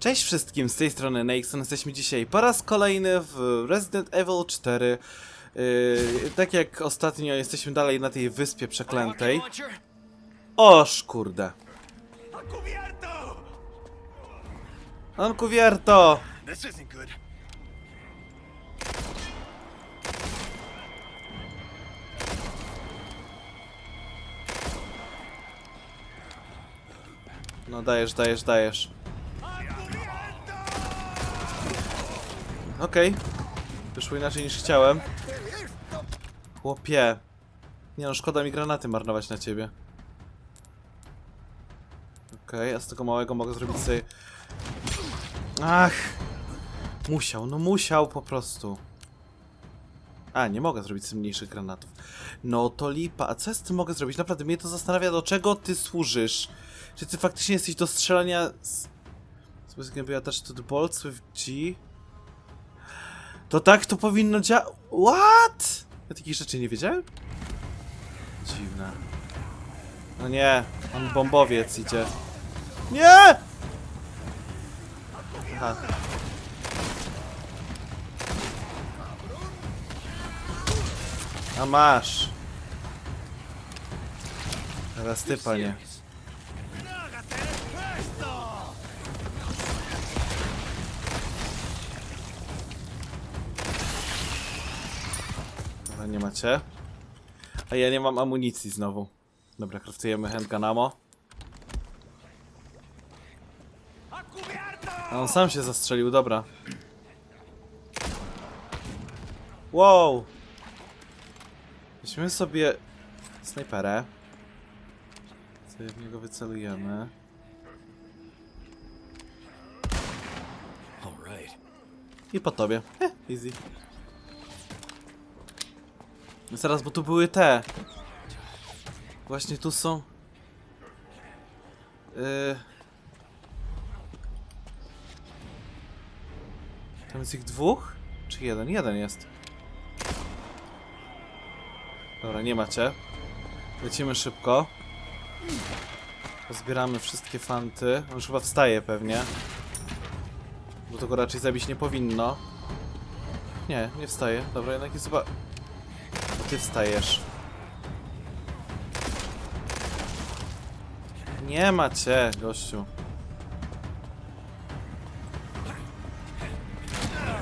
Cześć wszystkim, z tej strony Nexon. Jesteśmy dzisiaj po raz kolejny w Resident Evil 4. Yy, tak jak ostatnio, jesteśmy dalej na tej wyspie przeklętej. Oż kurde. On cubierto! No dajesz, dajesz, dajesz. Okej. Wyszło inaczej niż chciałem. Chłopie. Nie no, szkoda mi granaty marnować na ciebie. Okej, a z tego małego mogę zrobić sobie... Ach! Musiał, no musiał po prostu. A, nie mogę zrobić z mniejszych granatów. No to lipa, a co z tym mogę zrobić? Naprawdę mnie to zastanawia, do czego ty służysz? Czy ty faktycznie jesteś do strzelania z... Z Game Attach to the bolts with G? To tak to powinno działać... What? Ja takich rzeczy nie wiedziałem? Dziwne. No nie, on bombowiec idzie. Nie! Aha. A masz. Teraz ty, panie. Nie macie. A ja nie mam amunicji znowu. Dobra, kraftujemy handgun ammo. ¡A on sam się zastrzelił, dobra. Wow! Weźmy sobie snajperę. Sobie w niego wycelujemy. I po tobie. Eh, easy. No Zaraz, bo tu były te. Właśnie tu są. Yy... Tam jest ich dwóch? Czy jeden? Jeden jest. Dobra, nie macie. Lecimy szybko. Pozbieramy wszystkie fanty. On już chyba wstaje pewnie. Bo to go raczej zabić nie powinno. Nie, nie wstaje. Dobra, jednak jest chyba... Ty wstajesz. Nie ma cię, gościu.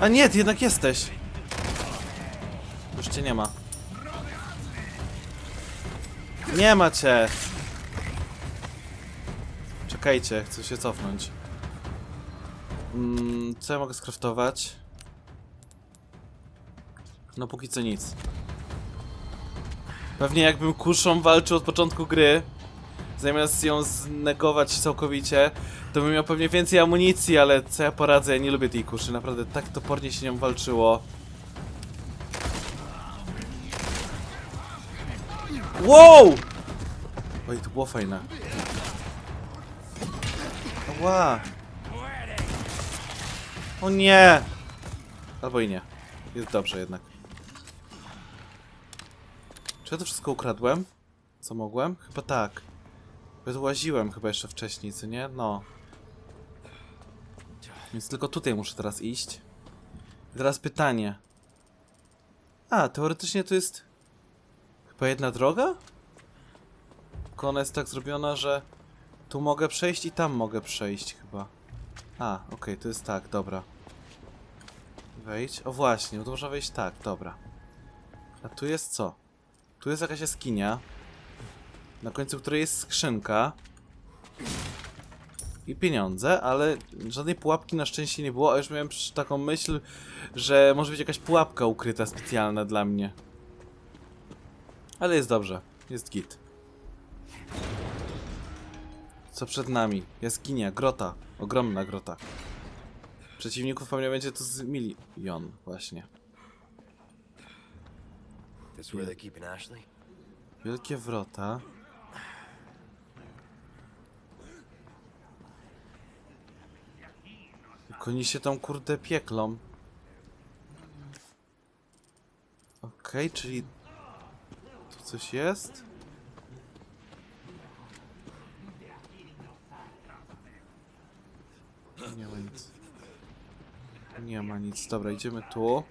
A nie, ty jednak jesteś. Już cię nie ma. Nie ma cię. Czekajcie, chcę się cofnąć. Mm, co ja mogę skraftować? No póki co nic. Pewnie jakbym kuszą walczył od początku gry, zamiast ją znegować całkowicie, to bym miał pewnie więcej amunicji, ale co ja poradzę, ja nie lubię tej kuszy, naprawdę tak topornie się nią walczyło. Wow! Oj, to było fajne. Ła! O nie! Albo i nie. Jest dobrze jednak. Ja to wszystko ukradłem? Co mogłem? Chyba tak. Łaziłem chyba jeszcze wcześniej, co nie? No. Więc tylko tutaj muszę teraz iść. I teraz pytanie. A, teoretycznie to jest... Chyba jedna droga? Tylko ona jest tak zrobiona, że... Tu mogę przejść i tam mogę przejść chyba. A, okej, to jest tak, dobra. Wejdź. O właśnie, bo to można wejść tak, dobra. A tu jest co? Tu jest jakaś jaskinia. Na końcu której jest skrzynka. I pieniądze, ale żadnej pułapki na szczęście nie było, a już miałem taką myśl, że może być jakaś pułapka ukryta specjalna dla mnie. Ale jest dobrze, jest git. Co przed nami? Jaskinia, grota. Ogromna grota. Przeciwników pewnie będzie to z milion, właśnie. This where they keeping Ashley? Wielkie wrota. Oni się tam kurde pieklą. Okej, czyli... Tu coś jest? Nie ma nic. Nie ma nic. Dobra, idziemy tu.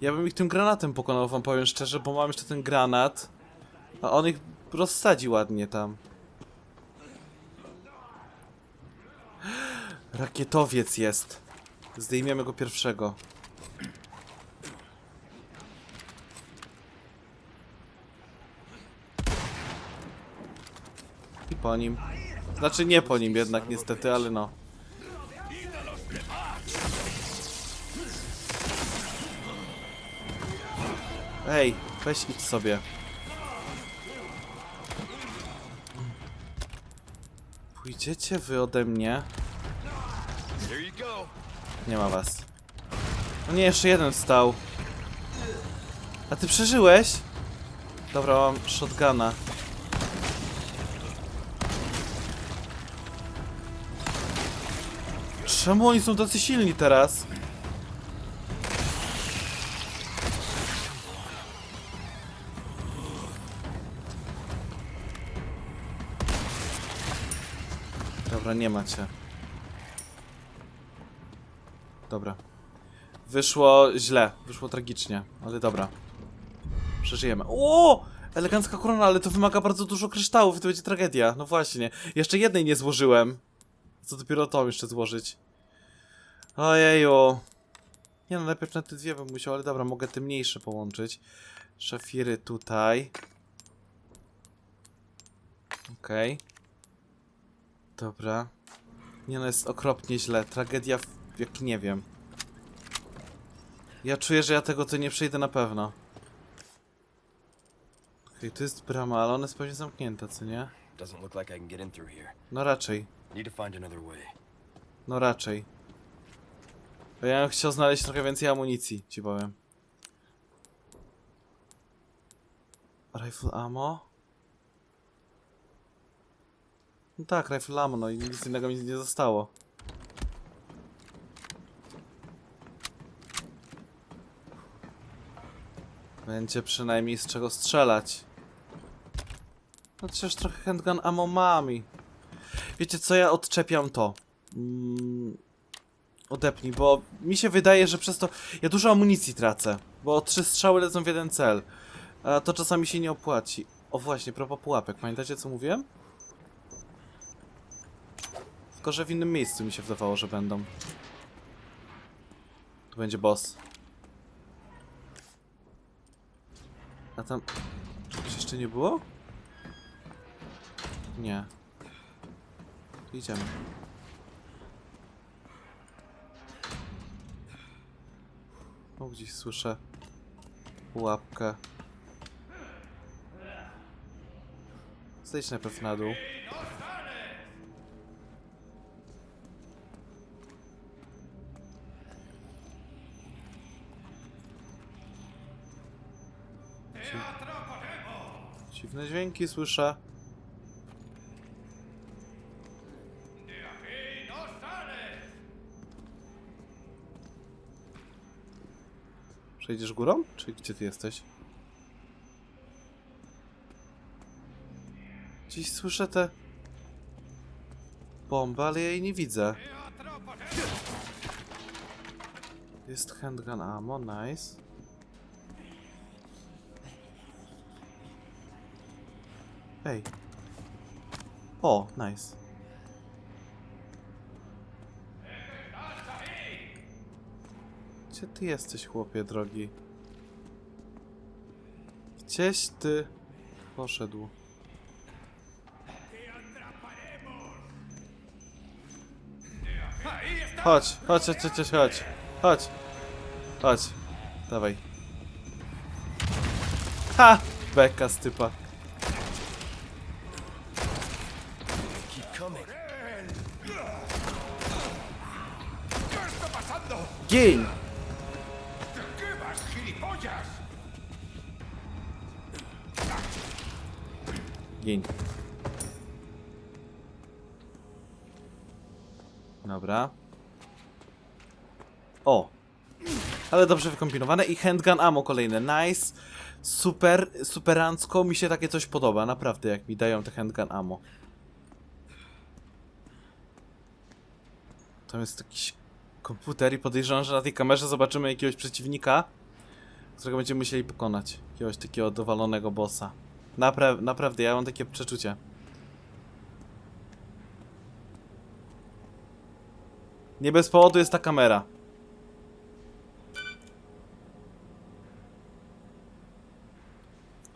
Ja bym ich tym granatem pokonał, wam powiem szczerze, bo mam jeszcze ten granat. A on ich rozsadzi ładnie tam. Rakietowiec jest. Zdejmiemy go pierwszego. I po nim. Znaczy nie po nim jednak niestety, ale no. Ej, weź idź sobie. Pójdziecie wy ode mnie? Nie ma was. No nie, jeszcze jeden stał. A ty przeżyłeś? Dobra, mam shotguna. Czemu oni są tacy silni teraz? Dobra, nie macie. Dobra. Wyszło źle, wyszło tragicznie, ale dobra. Przeżyjemy. O! Elegancka korona, ale to wymaga bardzo dużo kryształów i to będzie tragedia. No właśnie. Jeszcze jednej nie złożyłem. Co dopiero tą jeszcze złożyć. Ojeju. Nie no, najpierw na te dwie bym musiał, ale dobra, mogę te mniejsze połączyć. Szafiry tutaj. Okej. Dobra. Nie no, jest okropnie źle. Tragedia w... jak nie wiem. Ja czuję, że ja tego to nie przejdę na pewno. Okej, tu jest brama, ale ona jest pewnie zamknięta, co nie? No raczej. No raczej. Bo ja bym chciał znaleźć trochę więcej amunicji, ci powiem. Rifle ammo? No tak, rifle ammo, no i nic innego mi nie zostało. Będzie przynajmniej z czego strzelać. No przecież trochę handgun ammo mam i... Wiecie co, ja odczepiam to. Mm, odepnij, bo mi się wydaje, że przez to ja dużo amunicji tracę, bo trzy strzały lecą w jeden cel. A to czasami się nie opłaci. O właśnie, propos pułapek, pamiętacie co mówiłem? Tylko, że w innym miejscu mi się wydawało, że będą. Tu będzie boss. A tam... Czegoś jeszcze nie było? Nie. Idziemy. O, gdzieś słyszę pułapkę. Zejdź najpierw na dół. Dziwne dźwięki słyszę. Przejdziesz górą? Czy gdzie ty jesteś? Gdzieś słyszę te... Bomby, ale ja jej nie widzę. Jest handgun ammo, nice. Ej. O, nice. Gdzie ty jesteś, chłopie drogi? Gdzieś ty poszedł? Chodź, chodź, chodź, chodź, chodź, chodź, chodź, dawaj. Ha! Beka z Gin! Gin. Dobra. O! Ale dobrze wykombinowane i handgun ammo kolejne. Nice. Super, superancko. Mi się takie coś podoba, naprawdę, jak mi dają te handgun ammo. Tam jest jakiś komputer i podejrzewam, że na tej kamerze zobaczymy jakiegoś przeciwnika, którego będziemy musieli pokonać. Jakiegoś takiego dowalonego bossa. Napra naprawdę, ja mam takie przeczucie. Nie bez powodu jest ta kamera.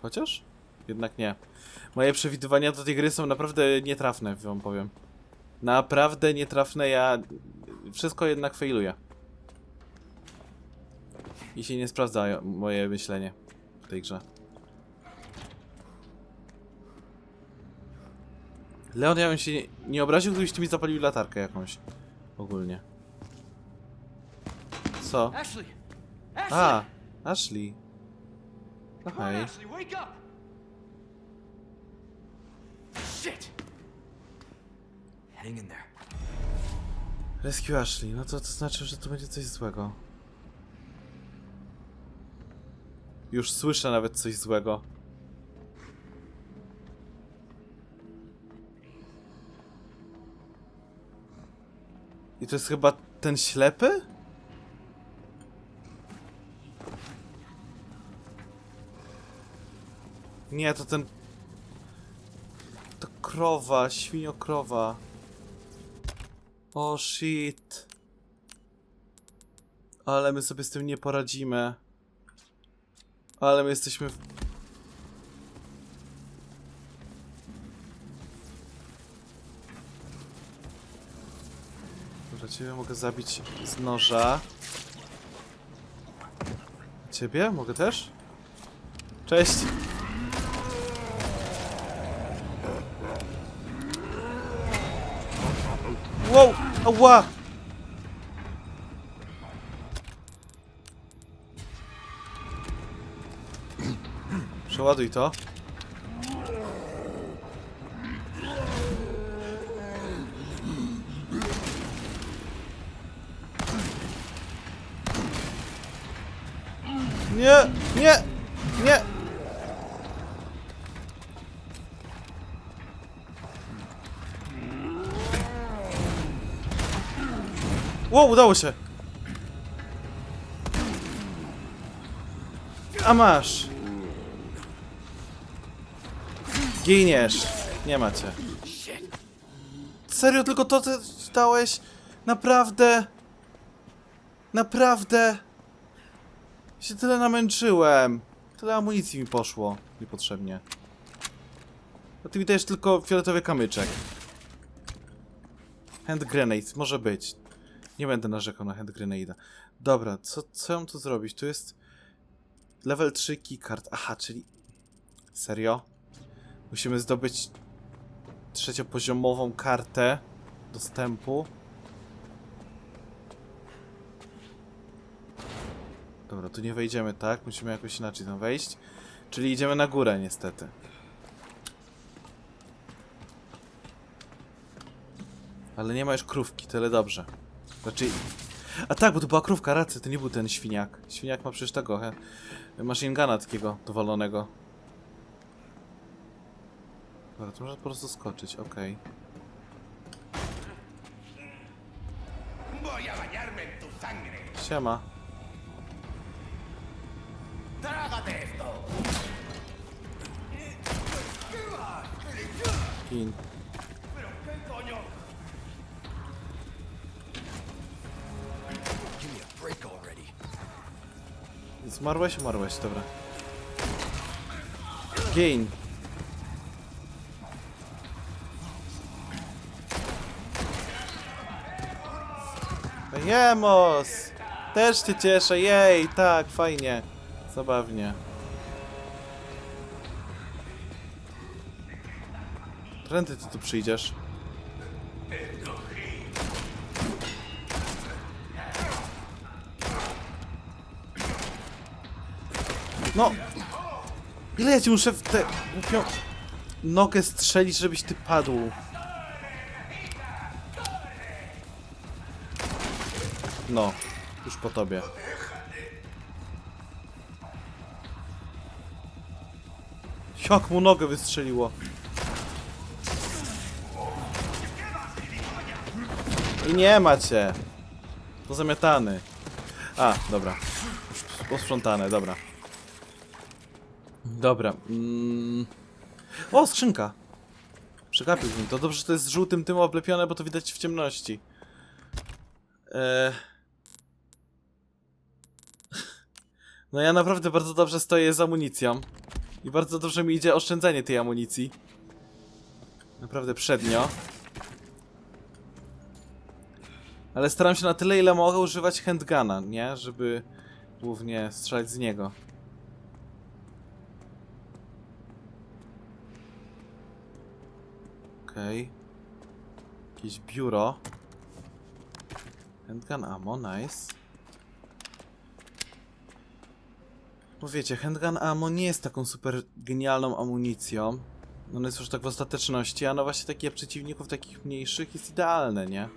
Chociaż? Jednak nie. Moje przewidywania do tej gry są naprawdę nietrafne, wam powiem. Naprawdę nietrafne, ja wszystko jednak failuję. I się nie sprawdza moje myślenie w tej grze. Leon, ja bym się nie, nie obraził, gdybyś ty mi zapalił latarkę jakąś. Ogólnie. Co? Ashley! Ashley! A, Ashley. No hej. Hang in there. Rescue Ashley, no to to znaczy, że to będzie coś złego. Już słyszę nawet coś złego. I to jest chyba ten ślepy? Nie, to ten... To krowa, świniokrowa. O shit. Ale my sobie z tym nie poradzimy. Ale my jesteśmy w... Dobra, ciebie mogę zabić z noża. Ciebie? Mogę też? Cześć! Wow! Ała! Przeładuj to. Nie! Nie! Nie! Wow, udało się! A masz! Giniesz! Nie macie. Serio, tylko to ty dałeś? Naprawdę? Naprawdę? Się tyle namęczyłem. Tyle amunicji mi poszło. Niepotrzebnie. A ty mi dajesz tylko fioletowy kamyczek. Hand grenade, może być. Nie będę narzekał na hand grenade'a. Dobra, co, co mam tu zrobić? Tu jest level 3 keycard. Aha, czyli... Serio? Musimy zdobyć trzeciopoziomową kartę dostępu. Dobra, tu nie wejdziemy, tak? Musimy jakoś inaczej tam wejść. Czyli idziemy na górę, niestety. Ale nie ma już krówki, tyle dobrze. Znaczy... A tak, bo to była krówka, racja, to nie był ten świniak. Świniak ma przecież tego, he, machine guna takiego dowalonego. Dobra, to można po prostu skoczyć, okej. Voy a bañarme en tu sangre. Siema. Trágate esto. Zmarłeś? Umarłeś, dobra. Gain. Jemos! Też cię cieszę, jej, tak, fajnie. Zabawnie. Trendy ty tu przyjdziesz. No! Ile ja ci muszę w tę głupią nogę strzelić, żebyś ty padł? No, już po tobie. Jak mu nogę wystrzeliło? I nie macie. Pozamiatany. A, dobra. Posprzątane, dobra. Dobra. Mm. O, skrzynka. Przegapił mi to. Dobrze, że to jest żółtym tym oblepione, bo to widać w ciemności. Eee... No ja naprawdę bardzo dobrze stoję z amunicją. I bardzo dobrze mi idzie oszczędzanie tej amunicji. Naprawdę przednio. Ale staram się na tyle, ile mogę używać handguna, nie? Żeby głównie strzelać z niego. Okej. Jakieś biuro. Handgun ammo, nice. Bo wiecie, handgun ammo nie jest taką super genialną amunicją. Ono jest już tak w ostateczności, a no właśnie takie przeciwników takich mniejszych jest idealne, nie?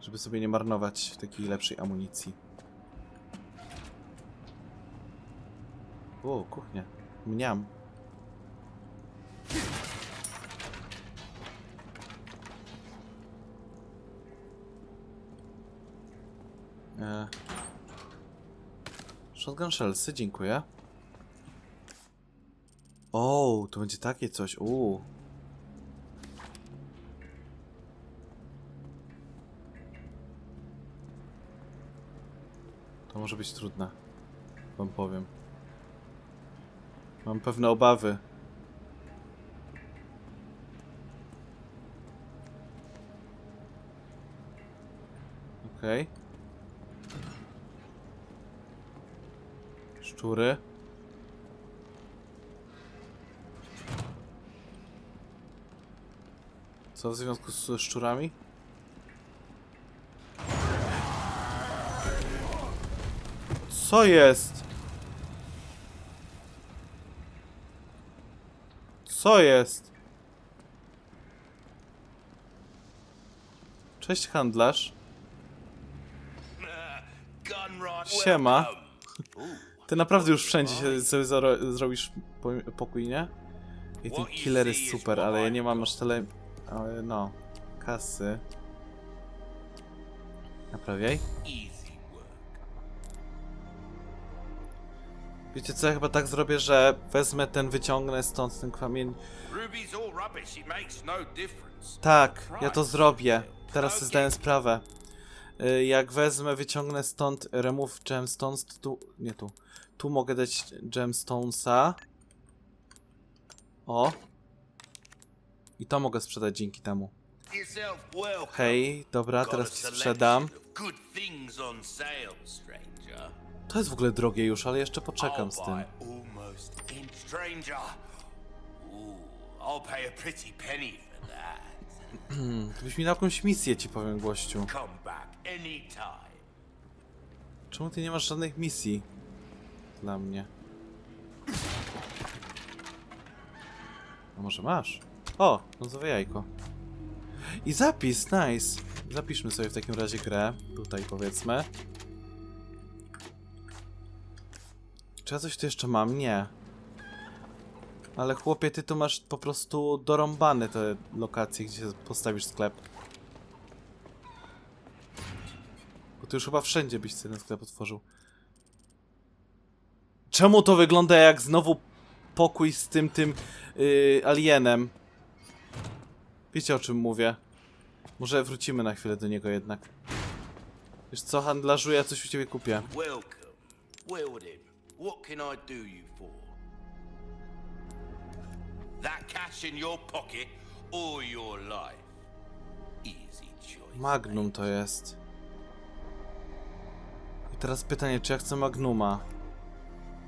Żeby sobie nie marnować takiej lepszej amunicji. O, kuchnia. Mniam. Shotgun shellsy, dziękuję. O, to będzie takie coś. Uuu. To może być trudne. Wam powiem. Mam pewne obawy. Okej. Szczury. Co w związku z szczurami? Co jest? Co jest? Cześć handlarz. Siema. Ty naprawdę już wszędzie się sobie zaro- zrobisz po- pokój, nie? I ten killer jest super, ale ja nie mam aż tyle... ale no... Kasy. Naprawiaj. Wiecie co, ja chyba tak zrobię, że wezmę ten, wyciągnę stąd ten kamień. No. Tak, ja to zrobię. Teraz sobie zdałem sprawę. Y, Jak wezmę, wyciągnę stąd remove gemstones, to tu... nie tu. Tu mogę dać gemstonesa. O. I to mogę sprzedać dzięki temu. Hej, dobra, teraz ci sprzedam. To jest w ogóle drogie już, ale jeszcze poczekam I'll z tym. Gdybyś mi na jakąś misję ci powiem, gościu. Czemu ty nie masz żadnych misji? Dla mnie. A może masz? O, brązowe jajko. I zapis, nice. Zapiszmy sobie w takim razie grę. Tutaj powiedzmy. Czy ja coś tu jeszcze mam? Nie. Ale chłopie, ty tu masz po prostu dorąbane te lokacje, gdzie postawisz sklep. Bo ty już chyba wszędzie byś ten sklep otworzył. Czemu to wygląda jak znowu pokój z tym, tym yy, alienem? Wiecie o czym mówię? Może wrócimy na chwilę do niego jednak. Wiesz co, handlarzu, ja coś u ciebie kupię. Welcome. Well then, what can I do you for? That cash in your pocket or your life? Easy choice. Magnum to jest. I teraz pytanie, czy ja chcę Magnuma?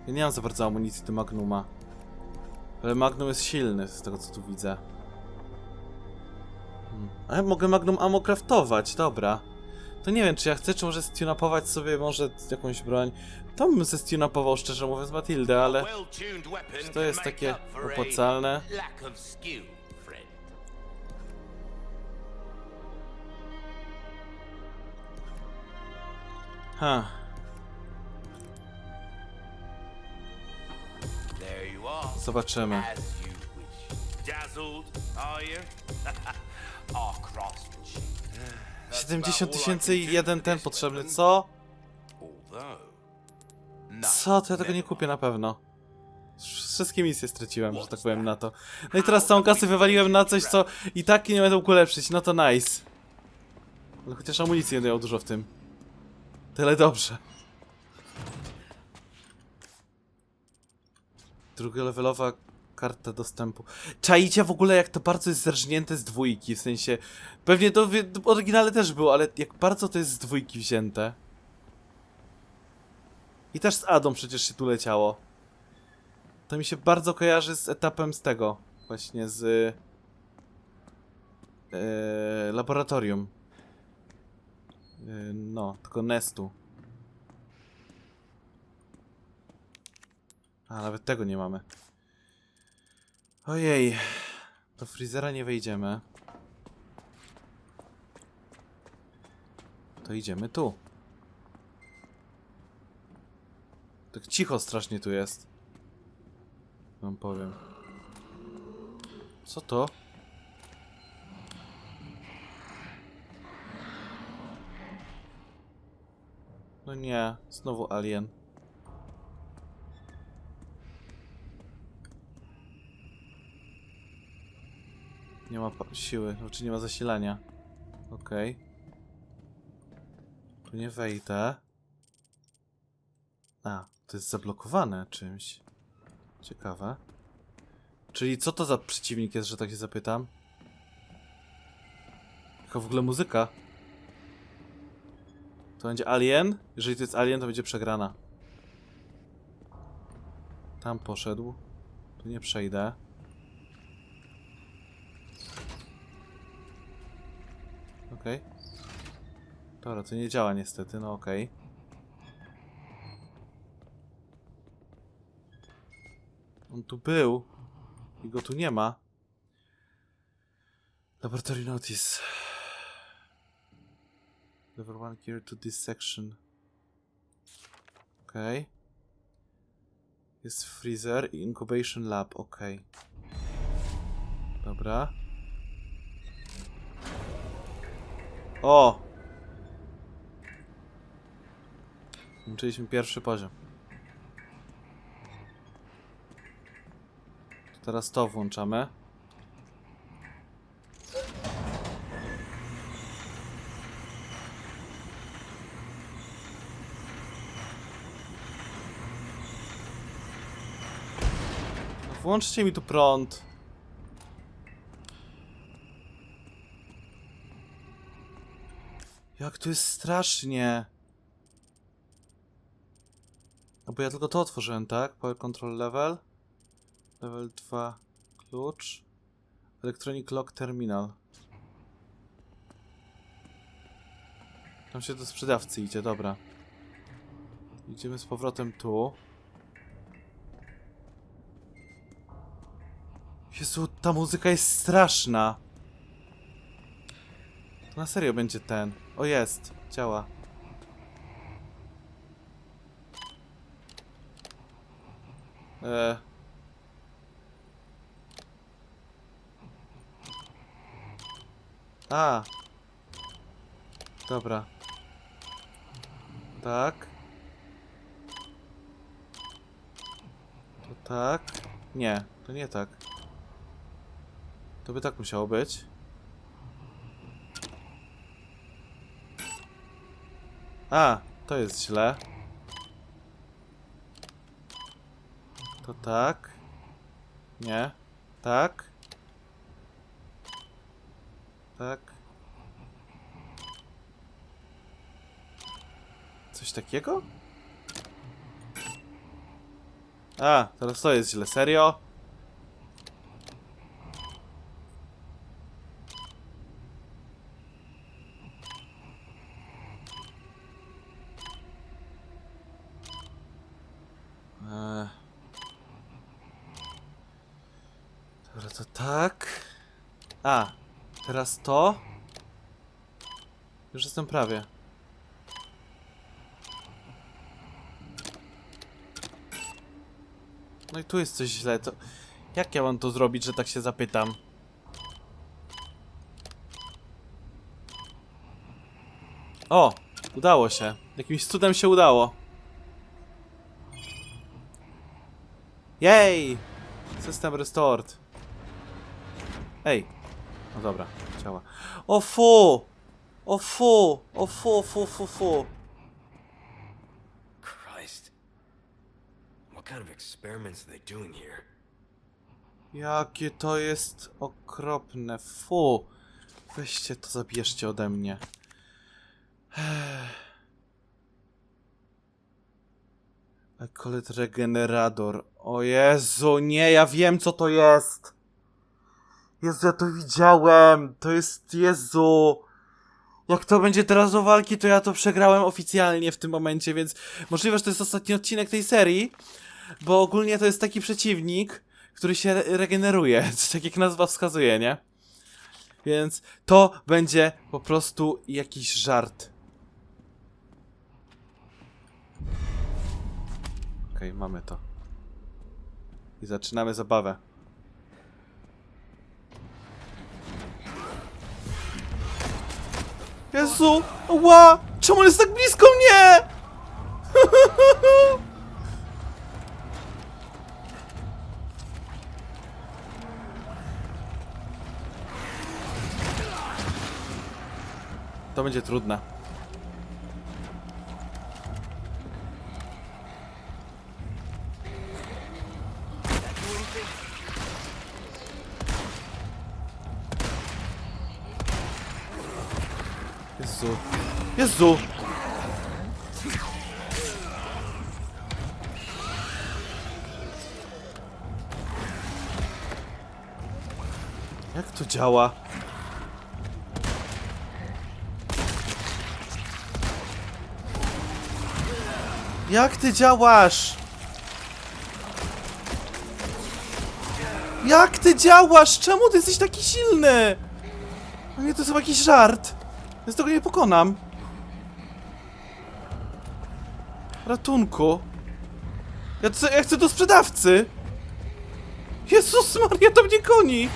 Ja nie mam za bardzo amunicji do Magnuma. Ale Magnum jest silny, z tego co tu widzę. Hmm. A ja mogę Magnum ammo craftować, dobra. To nie wiem, czy ja chcę, czy może stunapować sobie może jakąś broń. To bym se stunapował, szczerze mówiąc, Matildę, ale... Weapon to jest takie opłacalne? Lack Zobaczymy. Dazzled, are you? our craftsmanship. 70 tysięcy i jeden ten potrzebny, co? No, Co? To ja tego nie kupię na pewno. Wszystkie misje straciłem, że tak powiem, na to. No i teraz całą kasę wywaliłem na coś, co i tak nie będę mógł ulepszyć, no to nice. Ale chociaż amunicji nie miał dużo w tym. Tyle dobrze. Drugolevelowa karta dostępu. Czaicie w ogóle jak to bardzo jest zerżnięte z dwójki, w sensie... Pewnie to w oryginale też było, ale jak bardzo to jest z dwójki wzięte. I też z Adą przecież się tu leciało. To mi się bardzo kojarzy z etapem z tego. Właśnie z... Yy, laboratorium. Yy, no, tylko Nestu. A, nawet tego nie mamy. Ojej. Do Freezera nie wejdziemy. To idziemy tu. Tak cicho strasznie tu jest. Wam powiem. Co to? No nie, znowu alien. Nie ma siły, znaczy nie ma zasilania. Okej. Tu nie wejdę. A, to jest zablokowane czymś. Ciekawe. Czyli co to za przeciwnik jest, że tak się zapytam? Jaka w ogóle muzyka? To będzie alien? Jeżeli to jest alien, to będzie przegrana. Tam poszedł. Tu nie przejdę. Okej. Dobra, to nie działa niestety, no okej. On tu był. I go tu nie ma. Laboratory notice. Level 1 gear to this section. Okej. Jest freezer i incubation lab, okej. Dobra. O! Włączyliśmy pierwszy poziom. To teraz to włączamy. Włączcie mi tu prąd. Jak tu jest strasznie. No bo ja tylko to otworzyłem, tak? Power control level. Level 2 klucz. Electronic lock terminal. Tam się do sprzedawcy idzie, dobra. Idziemy z powrotem tu. Jezu, ta muzyka jest straszna. Na serio będzie ten. O jest, działa. Eee. A. Dobra. Tak. To tak. Nie, to nie tak. To by tak musiało być. A, to jest źle. To tak. Nie. Tak. Tak. Coś takiego? A, teraz to jest źle. Serio? Eee. Dobra, to tak. A, teraz to. Już jestem prawie. No i tu jest coś źle. To jak ja mam to zrobić, że tak się zapytam? O! Udało się. Jakimś cudem się udało. Jej! System restored. Ej. No dobra, działa. O fu! O fu! O fu, fu, fu, fu. Christ. What kind of experiments are they doing here? Jakie to jest okropne. Fu. Weźcie to, zabierzcie ode mnie. Ekolet regenerador. O Jezu, nie, ja wiem co to jest. Jezu, ja to widziałem. To jest, Jezu. Jak to będzie teraz do walki, to ja to przegrałem oficjalnie w tym momencie, więc możliwe, że to jest ostatni odcinek tej serii, bo ogólnie to jest taki przeciwnik, który się re- regeneruje, tak jak nazwa wskazuje, nie? Więc to będzie po prostu jakiś żart. Okej, mamy to. I zaczynamy zabawę. Jezu! Ła! Czemu on jest tak blisko mnie? To będzie trudne. Jezu! Jak to działa? Jak ty działasz? Jak ty działasz? Czemu ty jesteś taki silny? Nie, to jest chyba jakiś żart. Ja z tego nie pokonam. Ratunku. Ja, chcę- ja chcę do sprzedawcy. Jezus Maria, to mnie goni.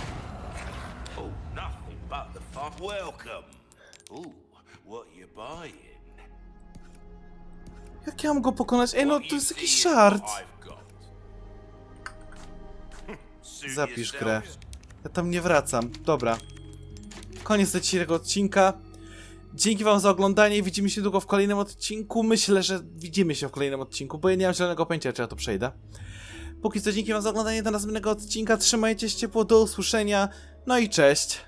Jak ja mam go pokonać? Ej, no to jest jakiś żart. Zapisz grę. Ja tam nie wracam. Dobra. Koniec dzisiejszego odcinka. Dzięki wam za oglądanie widzimy się długo w kolejnym odcinku. Myślę, że widzimy się w kolejnym odcinku, bo ja nie mam zielonego pojęcia, czy ja to przejdę. Póki co dzięki wam za oglądanie do następnego odcinka. Trzymajcie się ciepło, do usłyszenia. No i cześć.